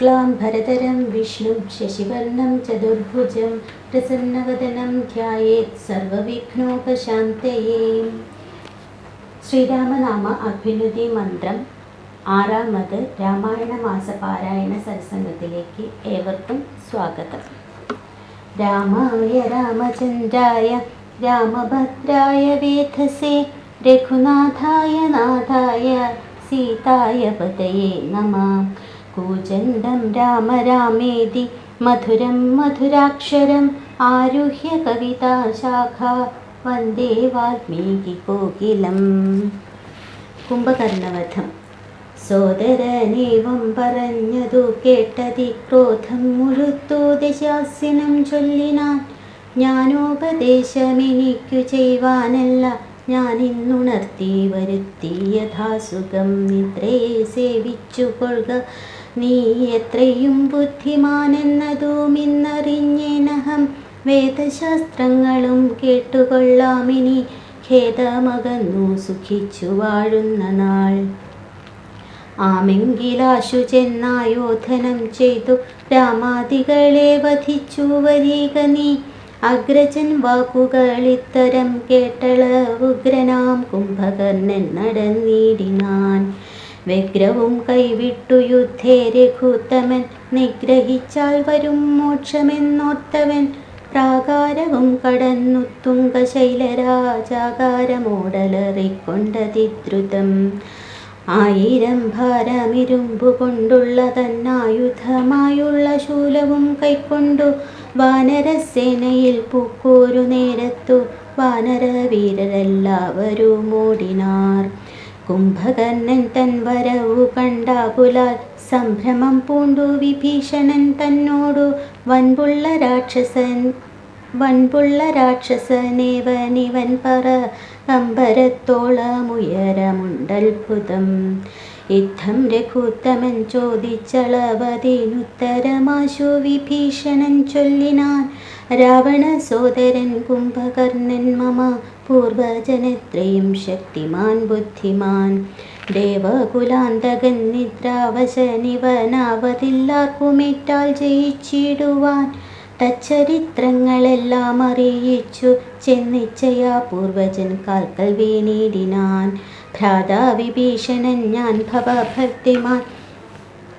शुक्लां भरतरं विष्णुं शशिवर्णं चतुर्भुजं प्रसन्नवदनं ध्यायेत् സർവവിഘ്നോപശാന്തയേ ശ്രീരാമനാമ അഭ്യുന്നതി മന്ത്രം ആറാമത് രാമായണ മാസപാരായണ സത്സംഗത്തിലേക്ക് ഏവർക്കും സ്വാഗതം രാമായ രാമചന്ദ്രായ രാമഭദ്രായ വേധസേ രഘുനാഥായ നാഥായ സീതായ പതയേ നമ കൂജന്തം രാമ രാമേതി മധുരം മധുരാക്ഷരം ആരുഹ്യ കവിതാശാഖ വന്ദേ വാൽമീകി കോകിലം. കുംഭകർണവധം. സോദരനേവം പറഞ്ഞതു കേട്ടതി ക്രോധം മുഴുത്തു ദശാസ്യനം ചൊല്ലിനാൻ. ജ്ഞാനോപദേശമെനിക്കു ചെയ്യുവാനല്ല ഞാൻ ഇന്നുണർത്തി വരുത്തി യഥാസുഖം നിദ്രയെ സേവിച്ചു കൊള്ളുക നീ എത്രയും ബുദ്ധിമാനെന്നതും ഇന്നറിഞ്ഞേനഹം. വേദശാസ്ത്രങ്ങളും കേട്ടുകൊള്ളാമിനി. ഖേദമകന്നു സുഖിച്ചു വാഴുന്ന നാൾ. ആമെങ്കിലാശു ചെന്നായോധനം ചെയ്തു. രാമാദികളെ വധിച്ചു വരിക നീ അഗ്രജൻ വാക്കുകൾ ഇത്തരം കേട്ടള ഉഗ്രനാം കുംഭകർണൻ നടന്നിടിനാൻ വ്യഗ്രവും കൈവിട്ടു യുദ്ധേ രഘുത്തമൻ. നിഗ്രഹിച്ചാൽ വരും മോക്ഷമെന്നോർത്തവൻ പ്രാകാരവും കടന്നു തുങ്കശൈലരാജാകാരമോടലറിക്കൊണ്ടതിദ്രുതം ആയിരം ഭാരമിരുമ്പു കൊണ്ടുള്ള തന്നായുധമായുള്ള ശൂലവും കൈക്കൊണ്ടു വാനരസേനയിൽ പൂക്കോരു നേരത്തു. വാനരവീരരെല്ലാവരും ഓടിനാർ. കുംഭകർണൻ തൻ വരവു കണ്ടാകുലാൽ സംഭ്രമം പൂണ്ടു വിഭീഷണൻ തന്നോടു വൻപുള്ള രാക്ഷസൻ വൻപുള്ള രാക്ഷസനേവനിവൻ പറ അമ്പരത്തോളമുയരമുണ്ടത്ഭുതം. യുദ്ധം രഘുത്തമൻ ചോദിച്ചളവതിനുത്തരമാശു വിഭീഷണൻ ചൊല്ലിനാൻ രാവണ സോദരൻ കുംഭകർണൻ മമ പൂർവജനത്രയും ശക്തിമാൻ ബുദ്ധിമാൻ. ദേവകുലാന്തകൻ നിദ്രാവശനിവനാവതില്ലാർക്കുമേറ്റാൽ ജയിച്ചിടുവാൻ തച്ചരിത്രങ്ങളെല്ലാം അറിയിച്ചു. ചെന്നിച്ചയാ പൂർവജൻ കാൽക്കൽ വീണിടിനാൻ. ഭ്രാതാ വിഭീഷണൻ ഞാൻ ഭവഭക്തിമാൻ.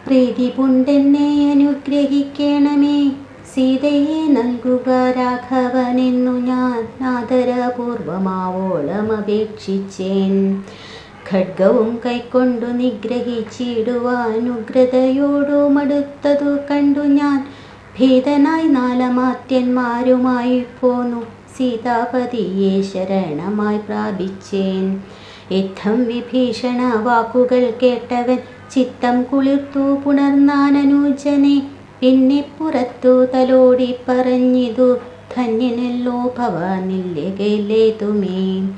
പ്രീതി പുണ്ടെന്നെ അനുഗ്രഹിക്കണമേ. സീതയെ നൽകുക രാഘവനെന്നു ഞാൻ ആദരപൂർവമാവോളം അപേക്ഷിച്ചേൻ ഖഡ്ഗവും കൈക്കൊണ്ടു നിഗ്രഹിച്ചിടുവാൻ ഉഗ്രതയോടു മടുത്തതു കണ്ടു ഞാൻ. ഭീതനായി നാലമാത്യന്മാരുമായി പോന്നു. സീതാപതിയെ ശരണമായി പ്രാപിച്ചേൻ. യുദ്ധം വിഭീഷണ വാക്കുകൾ കേട്ടവൻ ചിത്തം കുളിർത്തു പുണർന്നാനനുജനെ പിന്നെ പുറത്തു തലോടി പറഞ്ഞിതു ധന്യനല്ലോ ഭവാനില്ലേതുമേ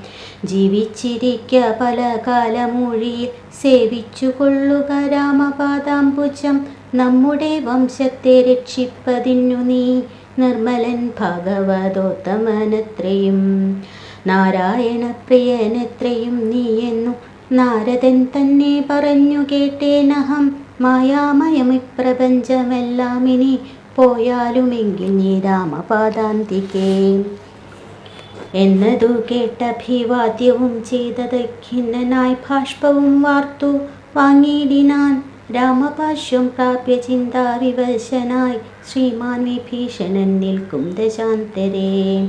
ജീവിച്ചിരിക്ക പല കാലമൊഴിയിൽ സേവിച്ചു കൊള്ളുക രാമപാദാംബുജം. നമ്മുടെ വംശത്തെ രക്ഷിപ്പതിനു നീ നിർമ്മലൻ ഭഗവതോത്തമനത്രയും. നാരായണ പ്രിയനത്രയും നീയെന്നു നാരദൻ തന്നെ പറഞ്ഞു കേട്ടേനഹം. മായാമയമിപ്രപഞ്ചമെല്ലാം ഇനി പോയാലുമെങ്കിൽ നീ രാമപാദാന്തികേ. എന്നതു കേട്ട ഭീവാദ്യവും ചെയ്തത് ഖിന്നനായി ഭാഷ്പവും വാർത്തു. വാങ്ങിയിടിനാൻ രാമപാശ്വം പ്രാപ്യ ചിന്താവിവശനായി ശ്രീമാൻ വിഭീഷണൻ നിൽക്കും ദശാന്തരേ.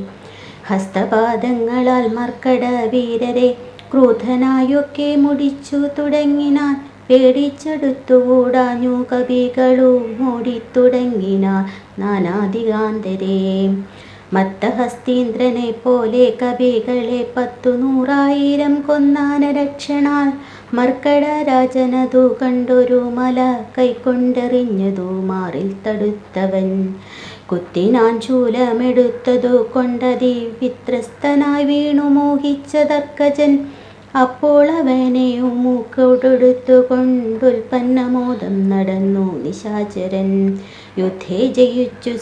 ഹസ്തപാദങ്ങളാൽ മർക്കട വീരരെ ക്രൂധനായൊക്കെ മുടിച്ചു തുടങ്ങിനാൻ പേടിച്ചെടുത്തുകൂടാഞ്ഞു കവികളും ഓടിത്തുടങ്ങിനാർ നാനാദികാന്തരേ മത്തഹസ്തീന്ദ്രനെ പോലെ കവികളെ പത്തു നൂറായിരം കൊന്നാന രക്ഷണാൽ മർക്കട രാജനതു കണ്ടൊരു മല കൈക്കൊണ്ടെറിഞ്ഞതു മാറിൽ തടുത്തവൻ. കുത്തിനാൻ ശൂലമെടുത്തതു കൊണ്ടതി വിത്രസ്തനായി വീണു മോഹിച്ച തർക്കജൻ അപ്പോൾ അവനെ മൂക്കോടെടുത്തു കൊണ്ടുൽപ്പന്നമോദം നടന്നു. നിശാചരൻ യുദ്ധേ ജയിച്ചു.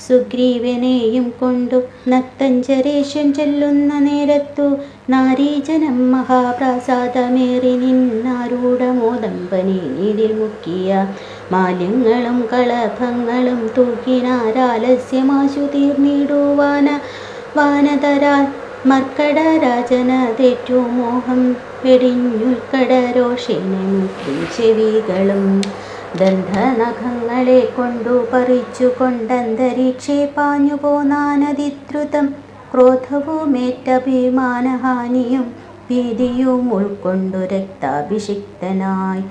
സുഗ്രീവനെയും കൊണ്ടു നത്തഞ്ചരേഷൻ ചെല്ലുന്ന നേരത്തു നാരീജനം മഹാപ്രാസാദമേറി നിന്നാരൂഢമോദമ്പനി നീരിൽ മുക്കിയ മാലിന്യങ്ങളും കളഭങ്ങളും തൂക്കിനാരാലസ്യമാശു തീർന്നിടുവാന വാനതരാൽ മർക്കട രാജന തെറ്റു മോഹം വെടിഞ്ഞുൽക്കട രോഷേനെ മുക്കും ചെവികളും ദന്തനഖങ്ങളെ കൊണ്ടു പറിച്ചു കൊണ്ടന്തരീക്ഷേ പാഞ്ഞു പോനാനതിദ്രുതം ക്രോധവുമേറ്റഭിമാനഹാനിയും ഭീതിയും ഉൾക്കൊണ്ടു രക്താഭിഷിക്തനായി.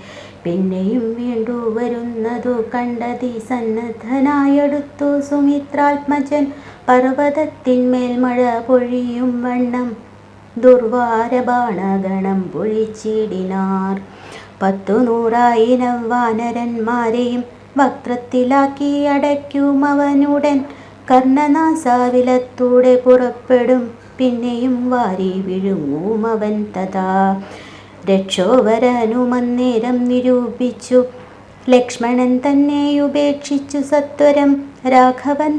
പിന്നെയും വീണ്ടു വരുന്നതു കണ്ടതി സന്നദ്ധനായടുത്തു സുമിത്രാത്മജൻ പർവതത്തിന്മേൽ മഴ പൊഴിയും വണ്ണം. ദുർവാരബാണഗണം പൊഴിച്ചിടിനാർ. പത്തു നൂറായിരം വാനരന്മാരെയും വക്രത്തിലാക്കി അടയ്ക്കും അവനുടൻ. കർണനാസാവിലത്തൂടെ പുറപ്പെടും പിന്നെയും വാരി വിഴുങ്ങും അവൻ തഥാ. രക്ഷോവരനുമന്നേരം നിരൂപിച്ചു ലക്ഷ്മണൻ തന്നെ ഉപേക്ഷിച്ചു സത്വരം. രാഘവൻ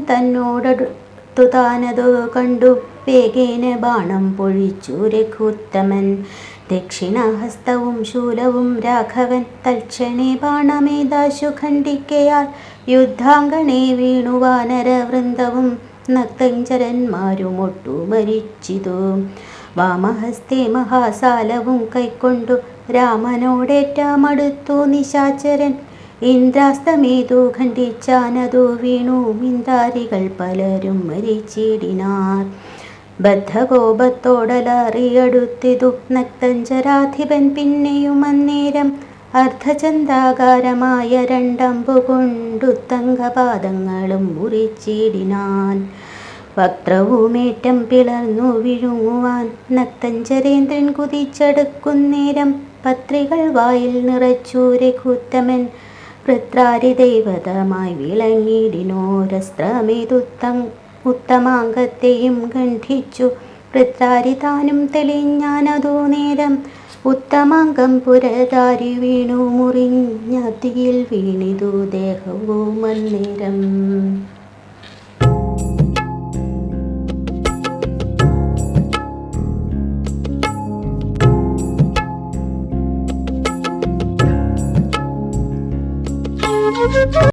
തന്നോടടുത്തു താനതു കണ്ടു. വേഗേന ബാണം പൊഴിച്ചു രഘുത്തമൻ. ദക്ഷിണഹസ്തവും ശൂലവും രാഘവൻ തൽക്ഷണേ ബാണമേതാശു ഖണ്ഡിക്കയാൽ യുദ്ധാംഗണേ വീണു വാനരവൃന്ദവും നക്തഞ്ചരന്മാരുമൊട്ടു മരിച്ചിതു വാമഹസ്തേ മഹാസാലവും കൈക്കൊണ്ടു രാമനോടേറ്റാമടുത്തു നിശാചരൻ. ഇന്ദ്രാസ്തമേതു ഖണ്ഡിച്ചാനതു വീണു. മിന്താരികൾ പലരും മരിച്ചിടിനാർ. ബദ്ധകോപത്തോടലറിയടുത്തിതു നക്തഞ്ചരാധിപൻ പിന്നെയും അന്നേരം അർദ്ധചന്താകാരമായ രണ്ടമ്പു കൊണ്ടു തങ്കപാദങ്ങളും മുറിച്ചിടിനാൻ. വക്രവുമേറ്റം പിളർന്നു വിഴുങ്ങുവാൻ നക്തഞ്ചരേന്ദ്രൻ കുതിച്ചടുക്കുന്നേരം പത്രികൾ വായിൽ നിറച്ചൂരെ രഘുത്തമൻ പൃത്രാരി ദൈവതമായി വിളങ്ങിടിനോരസ്ത്രമേതുത്തം ഉത്തമാംഗത്തെയും ഗണ്ഠിച്ചു. പൃത്രാരി താനും തെളിഞ്ഞാനതു നേരം ഉത്തമാംഗം പുരതാരി വീണു മുറിഞ്ഞതിയിൽ വീണിതു ദേഹവും അന്നേരം.